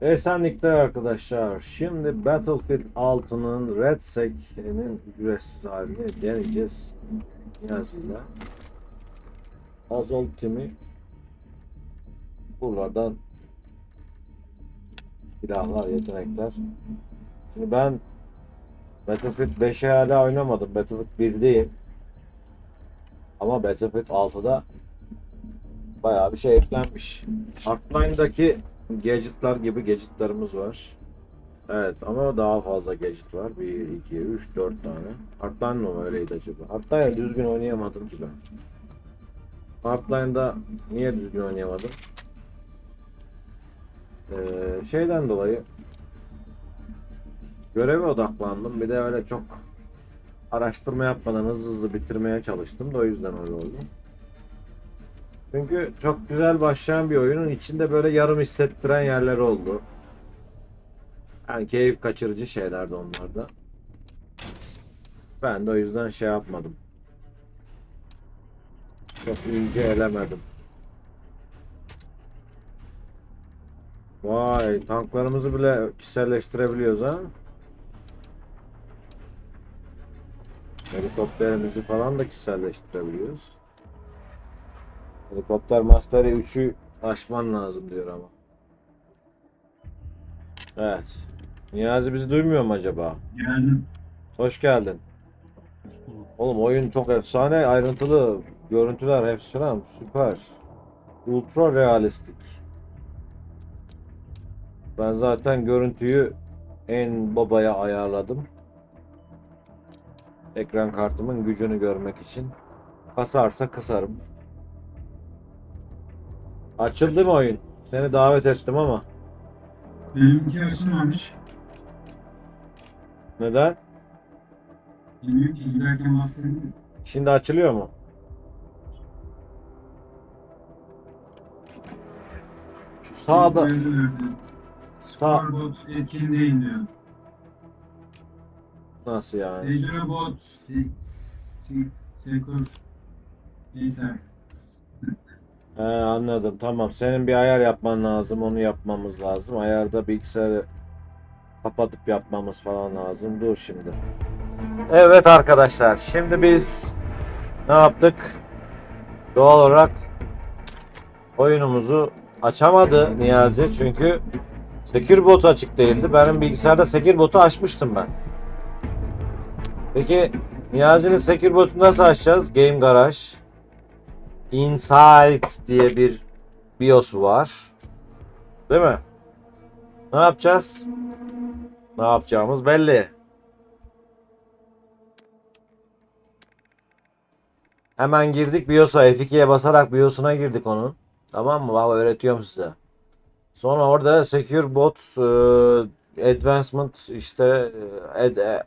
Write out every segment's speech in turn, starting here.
Esenlikler arkadaşlar. Şimdi Battlefield 6'nın Red Sec'inin ücretsiz halini deneyeceğiz. Yazıyla. Azol Timi buralardan silahlar, yetenekler. Şimdi ben Battlefield 5'e hala oynamadım. Battlefield 1'deyim. Ama Battlefield 6'da bayağı bir şey eklenmiş. Hardline'daki gadgetlar gibi gadgetlarımız var. Evet ama daha fazla gadget var. 1, 2, 3, 4 tane. Hardline mı öyleydi acaba? Hardline'ı düzgün oynayamadım ki ben. Hardline'da niye düzgün oynayamadım? Ee, şeyden dolayı göreve odaklandım. Bir de öyle çok araştırma yapmadan hızlı hızlı bitirmeye çalıştım da o yüzden öyle oldu. Çünkü çok güzel başlayan bir oyunun içinde böyle yarım hissettiren yerler oldu. Yani keyif kaçırıcı şeylerdi onlar da. Ben de o yüzden şey yapmadım. Çok ince elemedim. Vay tanklarımızı bile kişiselleştirebiliyoruz ha. Helikopterimizi falan da kişiselleştirebiliyoruz. Helikopter Master'ı 3'ü aşman lazım diyor ama. Evet. Niyazi bizi duymuyor mu acaba? Geldim. Hoş geldin. Oğlum oyun çok efsane, ayrıntılı, görüntüler falan süper. Ultra realistik. Ben zaten görüntüyü en babaya ayarladım. Ekran kartımın gücünü görmek için. Kasarsa kısarım. Açıldı mı oyun? Seni davet ettim ama. Benimki açılmamış. Neden? Bilmiyorum ki giderken bahsedeyim. Şimdi açılıyor mu? Şu sağda Sparbot etkin değil diyor. nasıl yani? Sage Robot Sekur Neyse. He, anladım. Tamam. Senin bir ayar yapman lazım. Onu yapmamız lazım. Ayarda bilgisayarı kapatıp yapmamız falan lazım. Dur şimdi. Evet arkadaşlar. Şimdi biz ne yaptık? Doğal olarak oyunumuzu açamadı Niyazi çünkü Secure bot açık değildi. Benim bilgisayarda Secure botu açmıştım ben. Peki Niyazi'nin Secure botu nasıl açacağız? Game Garage. Inside diye bir BIOS var. Değil mi? Ne yapacağız? Ne yapacağımız belli. Hemen girdik BIOS'a. F2'ye basarak BIOS'una girdik onun. Tamam mı? Baba öğretiyorum size. Sonra orada Secure Bot e, Advancement işte e, e,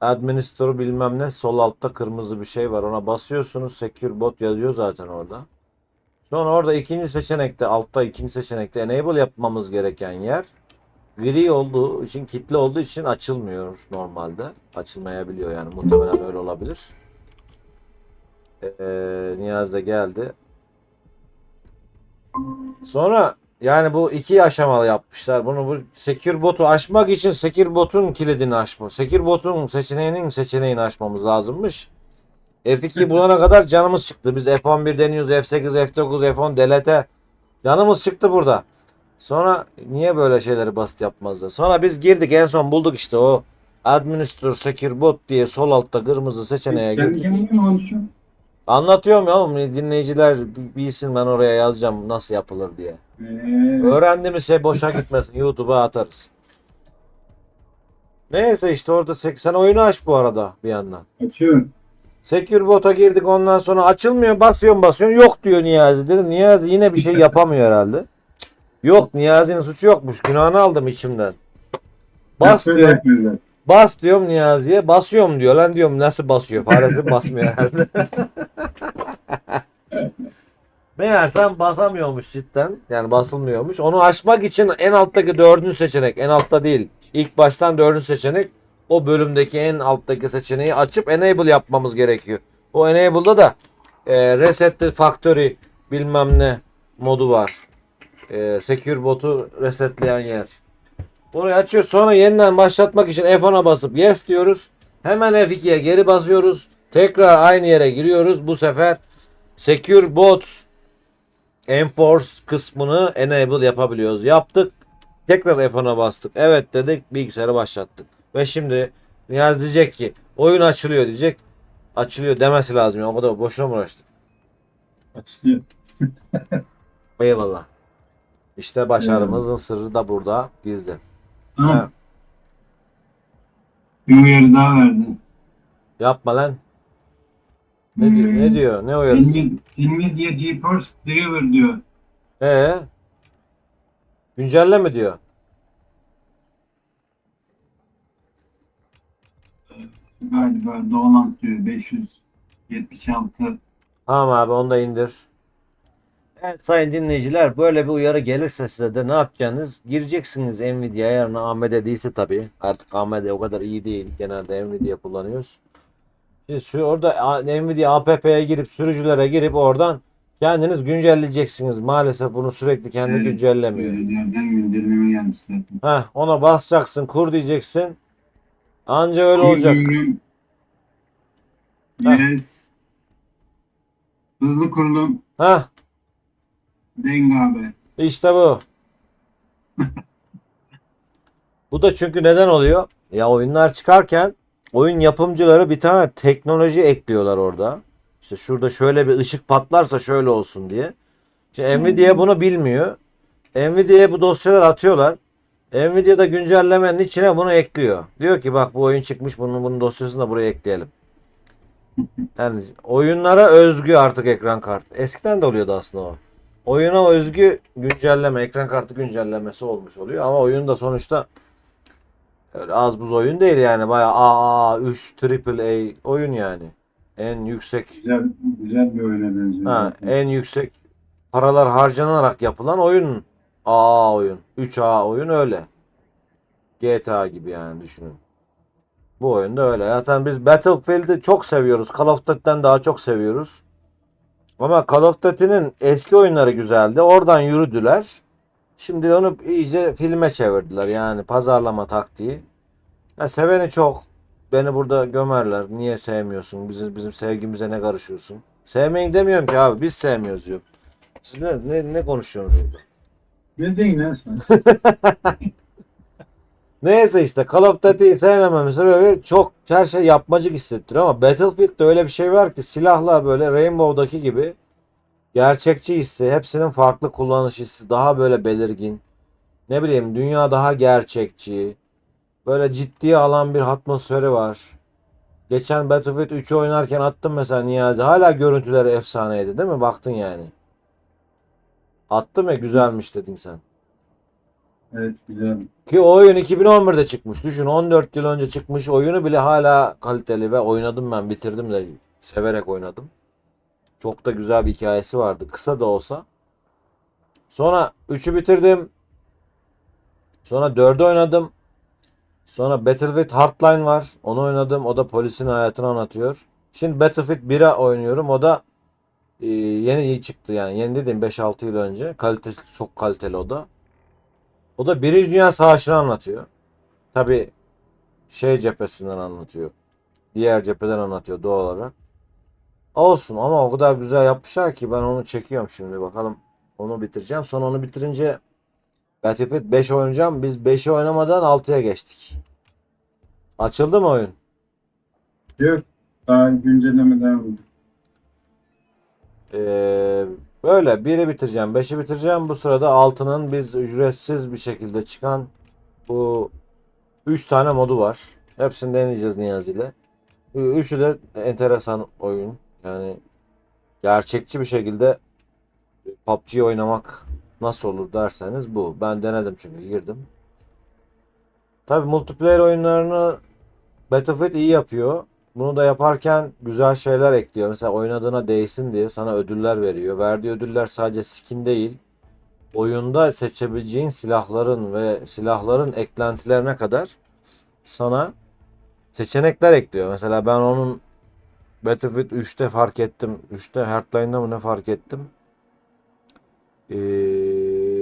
Administer bilmem ne sol altta kırmızı bir şey var. Ona basıyorsunuz. Secure Bot yazıyor zaten orada. Sonra orada ikinci seçenekte altta ikinci seçenekte enable yapmamız gereken yer gri olduğu için kilitli olduğu için açılmıyor normalde. Açılmayabiliyor yani muhtemelen öyle olabilir. Ee, Niyaz da geldi. Sonra yani bu iki aşamalı yapmışlar. Bunu bu Secure Bot'u açmak için Secure Bot'un kilidini açma. Secure Bot'un seçeneğinin seçeneğini açmamız lazımmış. F2'yi bulana kadar canımız çıktı. Biz F11 deniyoruz, F8, F9, F10 delete. Canımız çıktı burada. Sonra niye böyle şeyleri basit yapmazlar? Sonra biz girdik en son bulduk işte o Administrator Secure Bot diye sol altta kırmızı seçeneğe girdik. Anlatıyorum ya oğlum dinleyiciler bilsin ben oraya yazacağım nasıl yapılır diye. Ee, Öğrendiğimiz şey boşa gitmesin. YouTube'a atarız. Neyse işte orada sek- sen oyunu aç bu arada bir yandan. açıyorum. Secure bot'a girdik ondan sonra açılmıyor basıyorum basıyorum yok diyor Niyazi dedim Niyazi yine bir şey yapamıyor herhalde. Cık, Yok Niyazi'nin suçu yokmuş günahını aldım içimden. Bas Böyle diyor bas diyorum Niyazi'ye basıyorum diyor lan diyorum nasıl basıyor faresi basmıyor herhalde. Meğersem basamıyormuş cidden. Yani basılmıyormuş. Onu açmak için en alttaki dördüncü seçenek. En altta değil. İlk baştan dördüncü seçenek. O bölümdeki en alttaki seçeneği açıp enable yapmamız gerekiyor. O enable'da da e, reset the factory bilmem ne modu var. e, Secure botu resetleyen yer. Burayı açıyor. Sonra yeniden başlatmak için F10'a basıp yes diyoruz. Hemen F2'ye geri basıyoruz. Tekrar aynı yere giriyoruz. Bu sefer Secure bot enforce kısmını enable yapabiliyoruz. Yaptık. Tekrar F10'a bastık. Evet dedik. Bilgisayarı başlattık. Ve şimdi Niyaz diyecek ki oyun açılıyor diyecek. Açılıyor demesi lazım. ya. O kadar boşuna mı uğraştık? Açılıyor. Eyvallah. İşte başarımızın sırrı da burada gizli. Tamam. Bir uyarı daha verdi. yapma lan. Ne diyor? Ne diyor? Ne uyarısı? Nvidia, Nvidia GeForce Driver diyor. Ee? Güncelle mi diyor? Galiba Doğaland diyor 576. Tamam abi onu da indir. Evet sayın dinleyiciler böyle bir uyarı gelirse size de ne yapacaksınız? Gireceksiniz Nvidia ayarına AMD değilse tabii. Artık AMD o kadar iyi değil. Genelde Nvidia kullanıyoruz. Şu orada Nvidia APP'ye girip sürücülere girip oradan kendiniz güncelleyeceksiniz. Maalesef bunu sürekli kendi Evet, güncellemiyor. Sürücülerden güncelleme. Heh, ona basacaksın, kur diyeceksin. Anca öyle olacak. Heh. Yes. Hızlı kurulum. Heh, Deng abi. işte bu. Bu da çünkü neden oluyor? Ya oyunlar çıkarken oyun yapımcıları bir tane teknoloji ekliyorlar orada. İşte şurada şöyle bir ışık patlarsa şöyle olsun diye. Şimdi Nvidia bunu bilmiyor. Nvidia'ya bu dosyalar atıyorlar. Nvidia da güncellemenin içine bunu ekliyor. Diyor ki bak bu oyun çıkmış bunun bunun dosyasını da buraya ekleyelim. Yani oyunlara özgü artık ekran kartı. Eskiden de oluyordu aslında o. Oyuna özgü güncelleme, ekran kartı güncellemesi olmuş oluyor ama oyun da sonuçta öyle az buz oyun değil yani bayağı AAA 3 AAA oyun yani. En yüksek Güzel, güzel bir oyuna benziyor. ha, zaten. en yüksek paralar harcanarak yapılan oyun AA oyun. 3A oyun öyle. GTA gibi yani düşünün. Bu oyunda öyle. Zaten biz Battlefield'i çok seviyoruz. Call of Duty'den daha çok seviyoruz. Ama Call of Duty'nin eski oyunları güzeldi. Oradan yürüdüler. Şimdi onu iyice filme çevirdiler. Yani pazarlama taktiği. Ya seveni çok. Beni burada gömerler. Niye sevmiyorsun? Bizim, bizim sevgimize ne karışıyorsun? Sevmeyin demiyorum ki abi. Biz sevmiyoruz diyorum. Siz ne, ne, ne konuşuyorsunuz burada? Ne deyin lan sen? Neyse işte Call of Duty'yi sevmememin sebebi çok her şey yapmacık hissettiriyor ama Battlefield'de öyle bir şey var ki silahlar böyle Rainbow'daki gibi gerçekçi hissi, hepsinin farklı kullanış hissi, daha böyle belirgin. Ne bileyim dünya daha gerçekçi. Böyle ciddiye alan bir atmosferi var. Geçen Battlefield 3'ü oynarken attım mesela Niyazi. Hala görüntüleri efsaneydi değil mi? Baktın yani. Attım ya güzelmiş dedin sen. Evet güzel. Ki o oyun 2011'de çıkmış. Düşün 14 yıl önce çıkmış oyunu bile hala kaliteli ve oynadım ben bitirdim de severek oynadım. Çok da güzel bir hikayesi vardı. Kısa da olsa. Sonra 3'ü bitirdim. Sonra 4'ü oynadım. Sonra Battlefield Hardline var. Onu oynadım. O da polisin hayatını anlatıyor. Şimdi Battlefield 1'e oynuyorum. O da e, yeni iyi çıktı yani. Yeni dedim 5-6 yıl önce. Kalitesi çok kaliteli o da. O da Birinci Dünya Savaşı'nı anlatıyor. Tabi şey cephesinden anlatıyor. Diğer cepheden anlatıyor doğal olarak. Olsun ama o kadar güzel yapmışlar ki ben onu çekiyorum şimdi bakalım. Onu bitireceğim. Sonra onu bitirince Battlefield 5 oynayacağım. Biz 5'i oynamadan 6'ya geçtik. Açıldı mı oyun? Yok. Daha güncelleme devam ediyor. Ee, böyle biri bitireceğim, beşi bitireceğim. Bu sırada altının biz ücretsiz bir şekilde çıkan bu 3 tane modu var. Hepsini deneyeceğiz Niyazi ile. Üçü de enteresan oyun. Yani gerçekçi bir şekilde PUBG oynamak nasıl olur derseniz bu. Ben denedim çünkü girdim. Tabi multiplayer oyunlarını Battlefield iyi yapıyor. Bunu da yaparken güzel şeyler ekliyor. Mesela oynadığına değsin diye sana ödüller veriyor. Verdiği ödüller sadece skin değil. Oyunda seçebileceğin silahların ve silahların eklentilerine kadar sana seçenekler ekliyor. Mesela ben onun Battlefield 3'te fark ettim. 3'te Hardline'da mı ne fark ettim? Ee,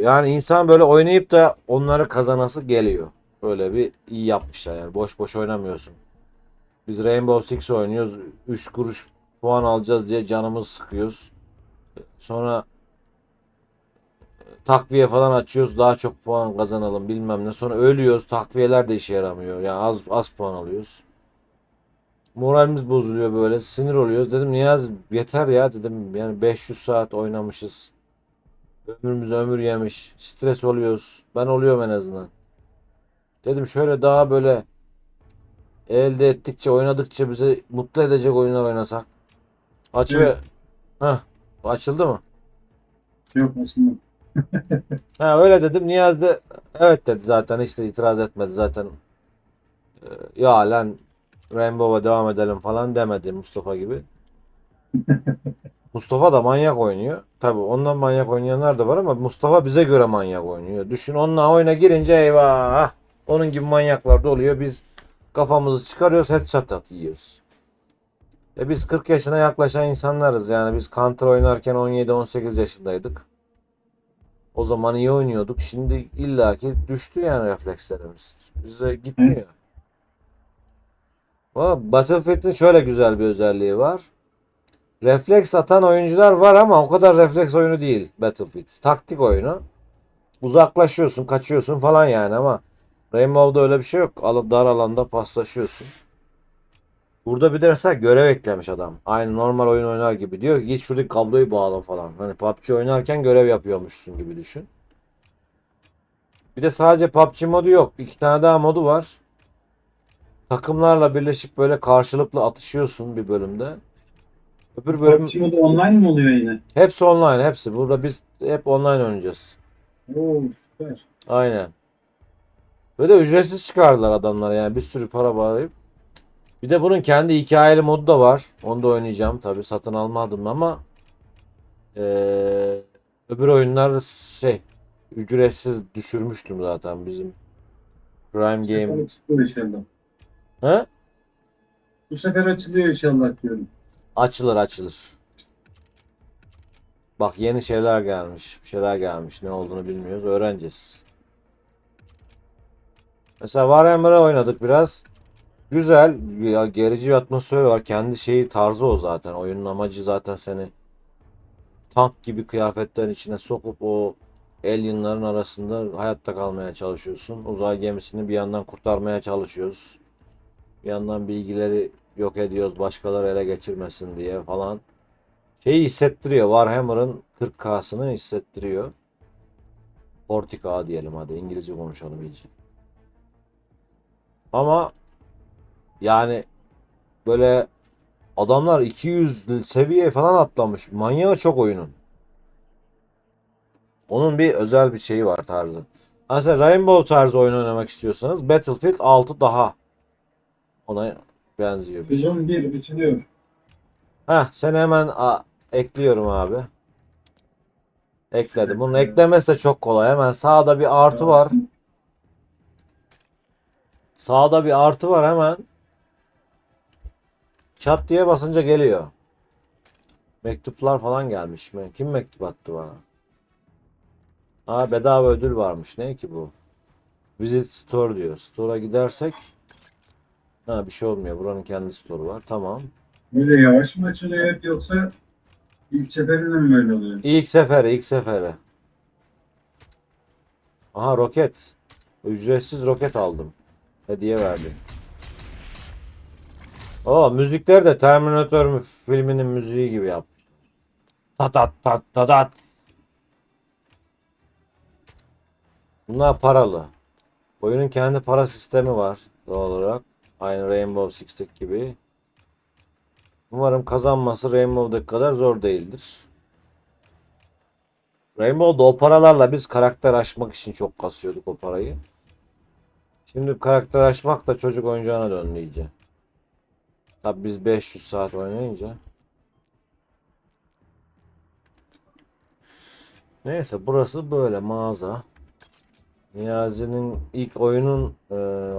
yani insan böyle oynayıp da onları kazanası geliyor. Böyle bir iyi yapmışlar yani boş boş oynamıyorsun. Biz Rainbow Six oynuyoruz. 3 kuruş puan alacağız diye canımız sıkıyoruz. Sonra takviye falan açıyoruz daha çok puan kazanalım bilmem ne. Sonra ölüyoruz takviyeler de işe yaramıyor. Yani az az puan alıyoruz. Moralimiz bozuluyor böyle sinir oluyoruz. Dedim Niyaz yeter ya dedim yani 500 saat oynamışız. Ömrümüz ömür yemiş. Stres oluyoruz. Ben oluyorum en azından. Dedim şöyle daha böyle elde ettikçe oynadıkça bizi mutlu edecek oyunlar oynasak. Aç Evet. ve Heh, açıldı mı? Yok aslında. Ha öyle dedim. Niyaz da evet dedi zaten hiç de itiraz etmedi zaten. Ee, ya lan Rainbow'a devam edelim falan demedi Mustafa gibi. Mustafa da manyak oynuyor. Tabi ondan manyak oynayanlar da var ama Mustafa bize göre manyak oynuyor. Düşün onunla oyuna girince eyvah. Onun gibi manyaklar da oluyor. Biz kafamızı çıkarıyoruz headshot at yiyoruz. E biz 40 yaşına yaklaşan insanlarız yani biz Counter oynarken 17-18 yaşındaydık. O zaman iyi oynuyorduk. Şimdi illaki düştü yani reflekslerimiz. Bize gitmiyor. Ama Battlefield'in şöyle güzel bir özelliği var. Refleks atan oyuncular var ama o kadar refleks oyunu değil Battlefield. Taktik oyunu. Uzaklaşıyorsun, kaçıyorsun falan yani ama Rainbow'da öyle bir şey yok. Alıp dar alanda paslaşıyorsun. Burada bir de mesela görev eklemiş adam. Aynı normal oyun oynar gibi. Diyor git şuradaki kabloyu bağla falan. Hani PUBG oynarken görev yapıyormuşsun gibi düşün. Bir de sadece PUBG modu yok. İki tane daha modu var. Takımlarla birleşip böyle karşılıklı atışıyorsun bir bölümde. Öbür bölüm Şimdi de online mi oluyor yine? hepsi online hepsi. Burada biz hep online oynayacağız. Oo süper. Aynen. Ve de ücretsiz çıkardılar adamlara yani bir sürü para bağlayıp. Bir de bunun kendi hikayeli modu da var. Onu da oynayacağım tabi satın almadım ama eee, öbür oyunlar şey ücretsiz düşürmüştüm zaten bizim Prime Game. açılıyor inşallah. He? Bu sefer açılıyor inşallah diyorum. Açılır açılır. Bak yeni şeyler gelmiş. Bir şeyler gelmiş. Ne olduğunu bilmiyoruz. Öğreneceğiz. Mesela Warhammer'ı oynadık biraz. Güzel. Ya, gerici bir atmosferi var. Kendi şeyi tarzı o zaten. Oyunun amacı zaten seni tank gibi kıyafetlerin içine sokup o alienların arasında hayatta kalmaya çalışıyorsun. Uzay gemisini bir yandan kurtarmaya çalışıyoruz. Bir yandan bilgileri yok ediyoruz başkaları ele geçirmesin diye falan. Şeyi hissettiriyor. Warhammer'ın 40K'sını hissettiriyor. 40K diyelim hadi İngilizce konuşalım iyice. Ama yani böyle adamlar 200 seviye falan atlamış. Manyağı çok oyunun. Onun bir özel bir şeyi var tarzı. Mesela Rainbow tarzı oyun oynamak istiyorsanız Battlefield 6 daha ona benziyor bir şey. Sezon 1 açılıyor. Heh, sen hemen a, ekliyorum abi. Ekledim. Bunun eklemesi de çok kolay. Hemen sağda bir artı var. Sağda bir artı var hemen. Çat diye basınca geliyor. Mektuplar falan gelmiş mi? Kim mektup attı bana? Aa bedava ödül varmış. Ne ki bu? Visit Store diyor. Store'a gidersek Ha bir şey olmuyor. Buranın kendi store'u var. Tamam. Böyle yavaş mı açılıyor hep yoksa ilk seferinde mi böyle oluyor? İlk sefere, ilk sefere. Aha roket. Ücretsiz roket aldım. Hediye verdi. O müzikler de Terminator filminin müziği gibi yap. Tat tat tat tat tat. Bunlar paralı. Oyunun kendi para sistemi var doğal olarak. Aynı Rainbow Six'teki gibi. Umarım kazanması Rainbow'daki kadar zor değildir. Rainbow'da o paralarla biz karakter açmak için çok kasıyorduk o parayı. Şimdi karakter açmak da çocuk oyuncağına döndü iyice. Tabi biz 500 saat oynayınca. Neyse burası böyle mağaza. Niyazi'nin ilk oyunun e,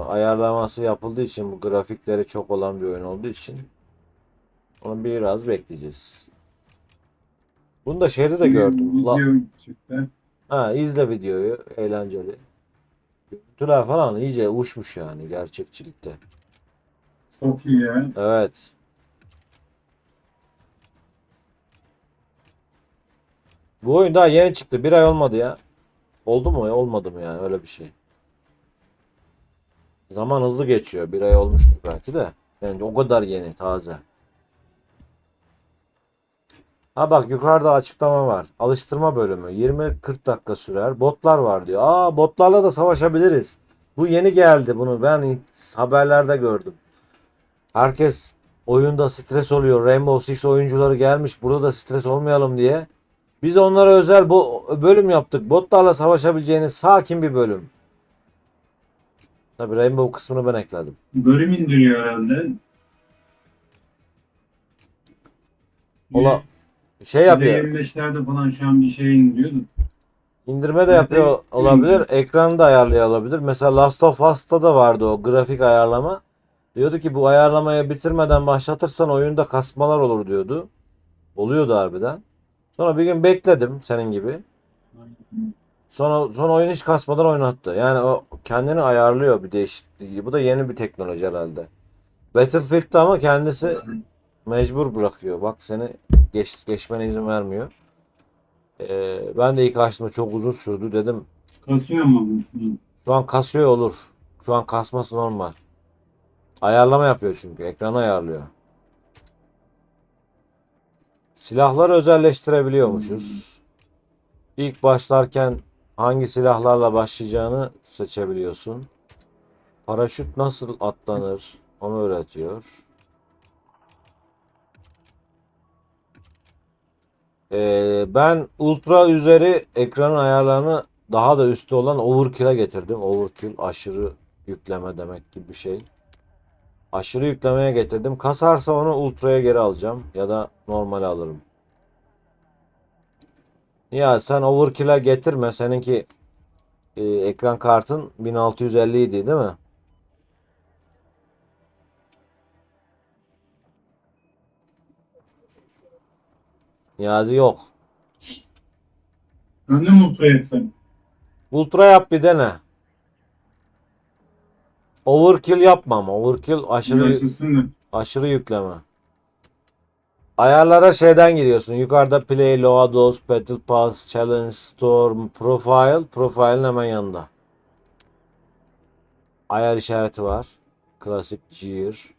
ayarlaması yapıldığı için bu grafikleri çok olan bir oyun olduğu için onu biraz bekleyeceğiz. Bunu da şeyde de gördüm. La-. Ha izle videoyu. Eğlenceli. Görüntüler falan iyice uçmuş yani gerçekçilikte. Çok iyi ya. Evet. Bu oyun daha yeni çıktı. Bir ay olmadı ya. Oldu mu? Olmadı mı yani öyle bir şey. Zaman hızlı geçiyor. Bir ay olmuştur belki de. Yani o kadar yeni, taze. Ha bak yukarıda açıklama var. Alıştırma bölümü. 20-40 dakika sürer. Botlar var diyor. Aa botlarla da savaşabiliriz. Bu yeni geldi bunu. Ben haberlerde gördüm. Herkes oyunda stres oluyor. Rainbow Six oyuncuları gelmiş. Burada da stres olmayalım diye. Biz onlara özel bu bölüm yaptık. Botlarla savaşabileceğiniz sakin bir bölüm. Tabii Rainbow kısmını ben ekledim. Bölüm indiriyor herhalde. Ola şey yapıyor. 25'lerde falan şu an bir şey indiriyordu. İndirme de yapıyor olabilir. Ekranı da ayarlayabilir. Mesela Last of Us'ta da vardı o grafik ayarlama. Diyordu ki bu ayarlamayı bitirmeden başlatırsan oyunda kasmalar olur diyordu. Oluyordu harbiden. Sonra bir gün bekledim senin gibi. Sonra sonra oyun hiç kasmadan oynattı. Yani o kendini ayarlıyor bir değişikliği. Bu da yeni bir teknoloji herhalde. Battlefield'de ama kendisi mecbur bırakıyor. Bak seni geç, geçmene izin vermiyor. Ee, ben de ilk açtığımda çok uzun sürdü dedim. Kasıyor şunu. Şu an kasıyor olur. Şu an kasması normal. Ayarlama yapıyor çünkü. Ekranı ayarlıyor. Silahları özelleştirebiliyormuşuz. İlk başlarken hangi silahlarla başlayacağını seçebiliyorsun. Paraşüt nasıl atlanır onu öğretiyor. Ee, ben ultra üzeri ekranın ayarlarını daha da üstü olan overkill'e getirdim. Overkill aşırı yükleme demek gibi bir şey. Aşırı yüklemeye getirdim. Kasarsa onu ultra'ya geri alacağım ya da normal alırım. Ya sen overkill'e getirme. Seninki e, ekran kartın 1650 idi değil mi? Niyazi yok. Ben de mi ultra yapsam? Ultra yap bir dene. Overkill yapmam. Overkill aşırı da. aşırı yükleme. Ayarlara şeyden giriyorsun. Yukarıda Play, Loados, Battle Pass, Challenge, Storm, Profile. Profile'ın hemen yanında. Ayar işareti var. Klasik Gear.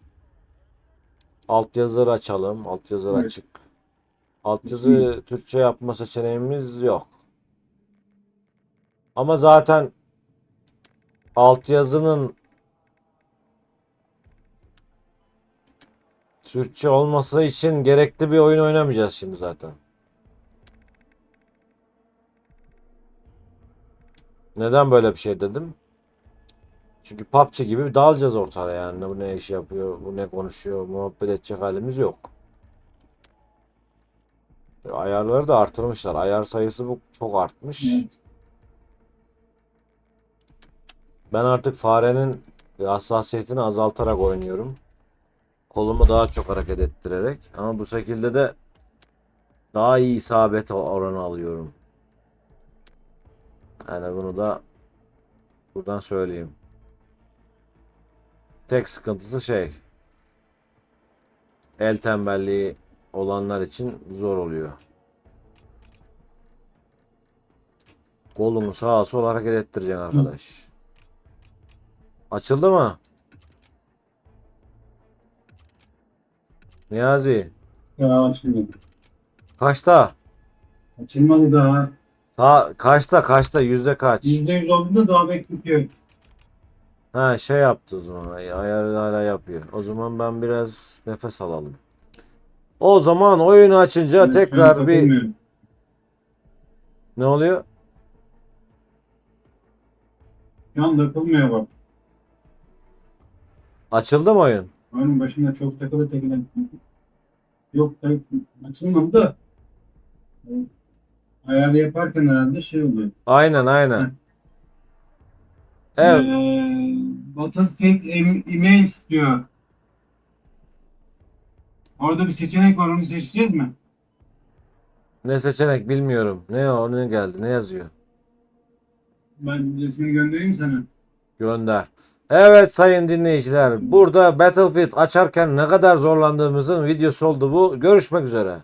Altyazıları açalım. Altyazıları Evet. açık. Altyazı Türkçe yapma seçeneğimiz yok. Ama zaten altyazının Türkçe olması için gerekli bir oyun oynamayacağız şimdi zaten. Neden böyle bir şey dedim? Çünkü PUBG gibi dağılacağız ortaya yani. Bu ne iş yapıyor, bu ne konuşuyor, muhabbet edecek halimiz yok. Ayarları da artırmışlar. Ayar sayısı bu çok artmış. Ben artık farenin hassasiyetini azaltarak oynuyorum. Kolumu daha çok hareket ettirerek. Ama bu şekilde de daha iyi isabet oranı alıyorum. Yani bunu da buradan söyleyeyim. Tek sıkıntısı şey. El tembelliği olanlar için zor oluyor. Kolunu sağa sola hareket ettireceksin arkadaş. Açıldı mı? Niyazi. Ya açılmadı. Kaçta? Açılmadı daha. Sağ, kaçta kaçta yüzde kaç? %100 olduğunda daha bekletiyor. Ha şey yaptı o zaman. Ay- Ayarı hala yapıyor. O zaman ben biraz nefes alalım. O zaman oyunu açınca an tekrar bir ne oluyor? Şu an takılmıyor bak. Açıldı mı oyun? Oyunun başında çok takılı takılı. Yok tak açılmadı da. Ayarı yaparken herhalde şey oluyor. Aynen aynen. Evet. Ee, Battlefield em- Emails diyor. Orada bir seçenek var onu seçeceğiz mi? Ne seçenek bilmiyorum. Ne o ne geldi? Ne yazıyor? Ben resmini göndereyim sana. Gönder. Evet sayın dinleyiciler. Burada Battlefield açarken ne kadar zorlandığımızın videosu oldu bu. Görüşmek üzere.